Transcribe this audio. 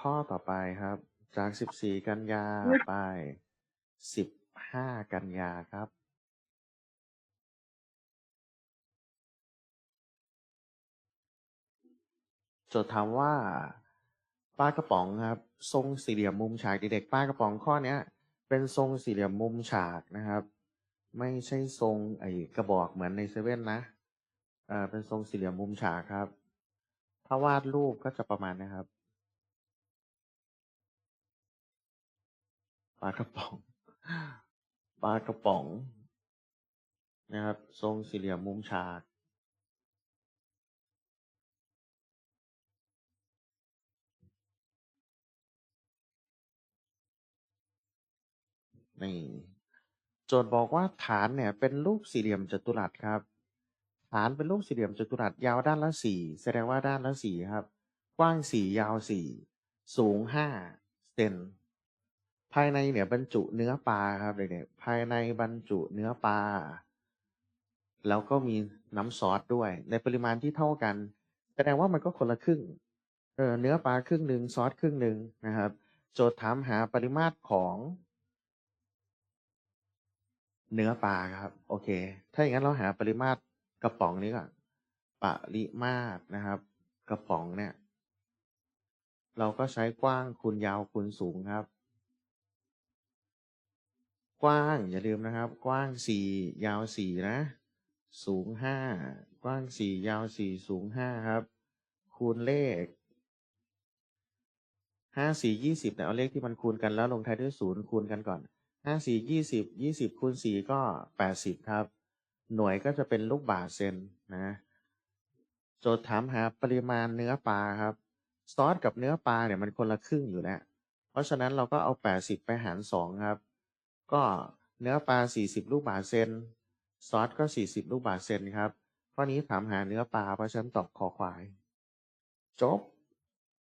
ข้อต่อไปครับ จาก14กันยาไป15กันยาครับโจทย์ถามว่าปลากระป๋องครับ ทรงสี่เหลี่ยมมุมฉากเด็กๆปลากระป๋องข้อเนี้ย เป็นทรงสี่เหลี่ยมมุมฉากนะครับ ไม่ใช่ทรงไอ้กระบอกเหมือนในเซเว่นนะเอ่อเป็นทรงสี่เหลี่ยมมุมฉากครับ ถ้าวาดรูปก็จะประมาณนะครับ ปลากระป๋องปลากระป๋อง นะครับ ทรงสี่เหลี่ยมมุมฉากนี่โจทย์บอกว่าฐานเนี่ย เป็นรูปสี่เหลี่ยมจัตุรัสครับ ฐานเป็นรูปสี่เหลี่ยมจัตุรัสยาวด้านละสี่แสดงว่าด้านละสี่ครับ กว้างสี่ยาวสี่สูงห้าเซน ภายในเนี่ยบรรจุเนื้อปลาครับเด็กๆภายในบรรจุเนื้อปลา แล้วก็มีน้ำซอสด้วย ในปริมาณที่เท่ากัน แสดงว่ามันก็คนละครึ่งเออเนื้อปลาครึ่งหนึ่งซอสครึ่งหนึ่งนะครับ โจทย์ถามหาปริมาตรของ เนื้อปลาครับ โอเค ถ้าอย่างนั้นเราหาปริมาตรกระป๋องนี้ก่อนปริมาตรนะครับ กระป๋องเนี่ย เราก็ใช้กว้างคูณยาวคูณสูงครับ กว้างอย่าลืมนะครับ กว้างสี่ยาวสี่นะ สูงห้ากว้างสี่ยาวสี่สูงห้าครับ คูณเลขห้าสี่ยี่สิบเนี่ยเอาเลขที่มันคูณกันแล้วลงท้ายด้วยศูนย์คูณกันก่อนห้าสี่ยี่สิบยี่สิบคูณสี่ก็แปดสิบครับ หน่วยก็จะเป็นลูกบาศก์เซนนะโจทย์ถามหาปริมาณเนื้อปลาครับ ซอสกับเนื้อปลาเนี่ยมันคนละครึ่งอยู่แล้ว เพราะฉะนั้นเราก็เอาแปดสิบไปหารสองครับ ก็เนื้อปลาสี่สิบลูกบาศก์เซน ซอสก็สี่สิบลูกบาศก์เซนครับ ข้อนี้ถามหาเนื้อปลาเพราะฉันตอบคอควาย จบ